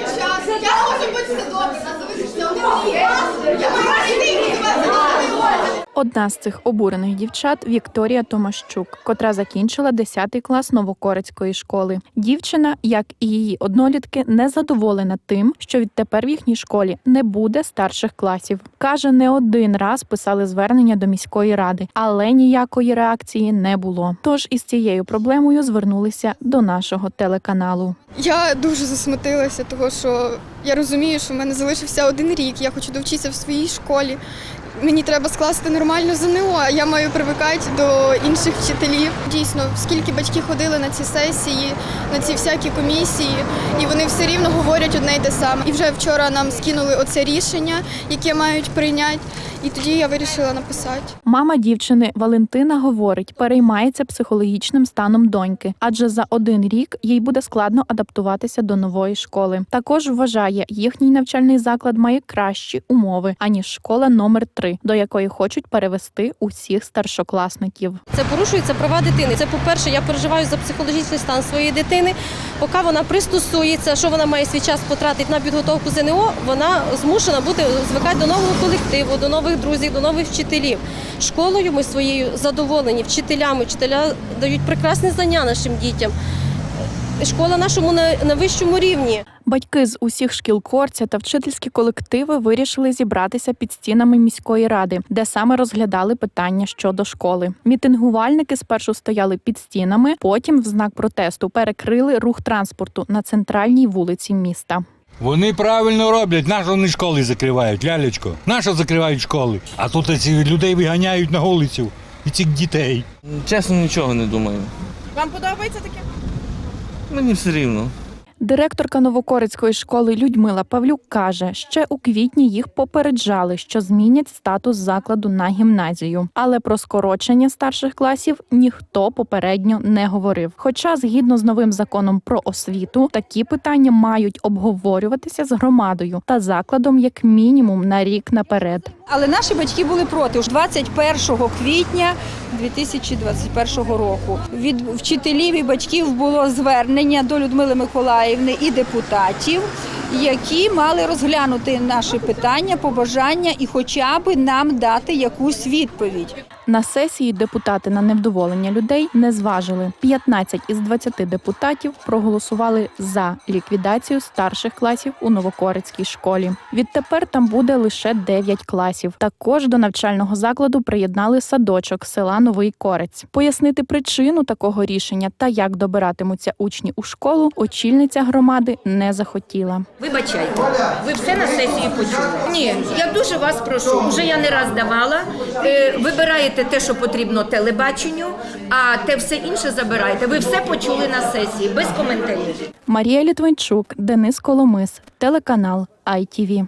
час. Я можу бути все добре, рік. Я маю йти і відбуватися. Одна з цих обурених дівчат Вікторія Томащук, котра закінчила 10 клас Новокорецької школи. Дівчина, як і її однолітки, не задоволена тим, що відтепер в їхній школі не буде старших класів. каже, не один раз писали звернення до міської ради, але ніякої реакції не було. Тож із цією проблемою звернулися до нашого телеканалу. Я дуже засмутилася, того що я розумію, що в мене залишився один рік. Я хочу довчитися в своїй школі. Мені треба скласти нормально ЗНО, а я маю привикати до інших вчителів. Дійсно, скільки батьки ходили на ці сесії, на ці всякі комісії, і вони все рівно говорять одне й те саме. І вже вчора нам скинули оце рішення, яке мають прийняти. І тоді я вирішила написати. Мама дівчини Валентина говорить, переймається психологічним станом доньки, адже за один рік їй буде складно адаптуватися до нової школи. Також вважає, їхній навчальний заклад має кращі умови аніж школа номер 3 до якої хочуть перевести усіх старшокласників. Це порушуються права дитини. Це, по-перше, я переживаю за психологічний стан своєї дитини. Поки вона пристосується, що вона має свій час потратити на підготовку ЗНО, вона змушена бути звикати до нового колективу, до нових друзів, до нових вчителів. Школою ми своєю задоволені, вчителями. Вчителя дають прекрасні знання нашим дітям. Школа нашому на, на вищому рівні. Батьки з усіх шкіл Корця та вчительські колективи вирішили зібратися під стінами міської ради, де саме розглядали питання щодо школи. Мітингувальники спершу стояли під стінами, потім в знак протесту перекрили рух транспорту на центральній вулиці міста. Вони правильно роблять, нащо вони школи закривають, лялечко. Нащо закривають школи? А тут ці людей виганяють на вулицю і цих дітей. Чесно, нічого не думаю. Вам подобається таке? Мені все рівно. Директорка Новокорицької школи Людмила Павлюк каже, ще у квітні їх попереджали, що змінять статус закладу на гімназію. Але про скорочення старших класів ніхто попередньо не говорив. Хоча, згідно з новим законом про освіту, такі питання мають обговорюватися з громадою та закладом як мінімум на рік наперед. Але наші батьки були проти. Уж 21 квітня 2021 року від вчителів і батьків було звернення до Людмили Миколаївни і депутатів, які мали розглянути наші питання, побажання і хоча б нам дати якусь відповідь. На сесії депутати на невдоволення людей не зважили. 15 із 20 депутатів проголосували за ліквідацію старших класів у Новокорицькій школі. Відтепер там буде лише 9 класів. Також до навчального закладу приєднали садочок села Новий Корець. Пояснити причину такого рішення та як добиратимуться учні у школу, очільниця громади не захотіла. Вибачайте, ви все на сесії почули? Ні, я дуже вас прошу. Уже я не раз давала. Е, Вибираєте те, що потрібно телебаченню, а те все інше забирайте. Ви все почули на сесії без коментарів. Марія Літвинчук, Денис Коломис, телеканал ITV.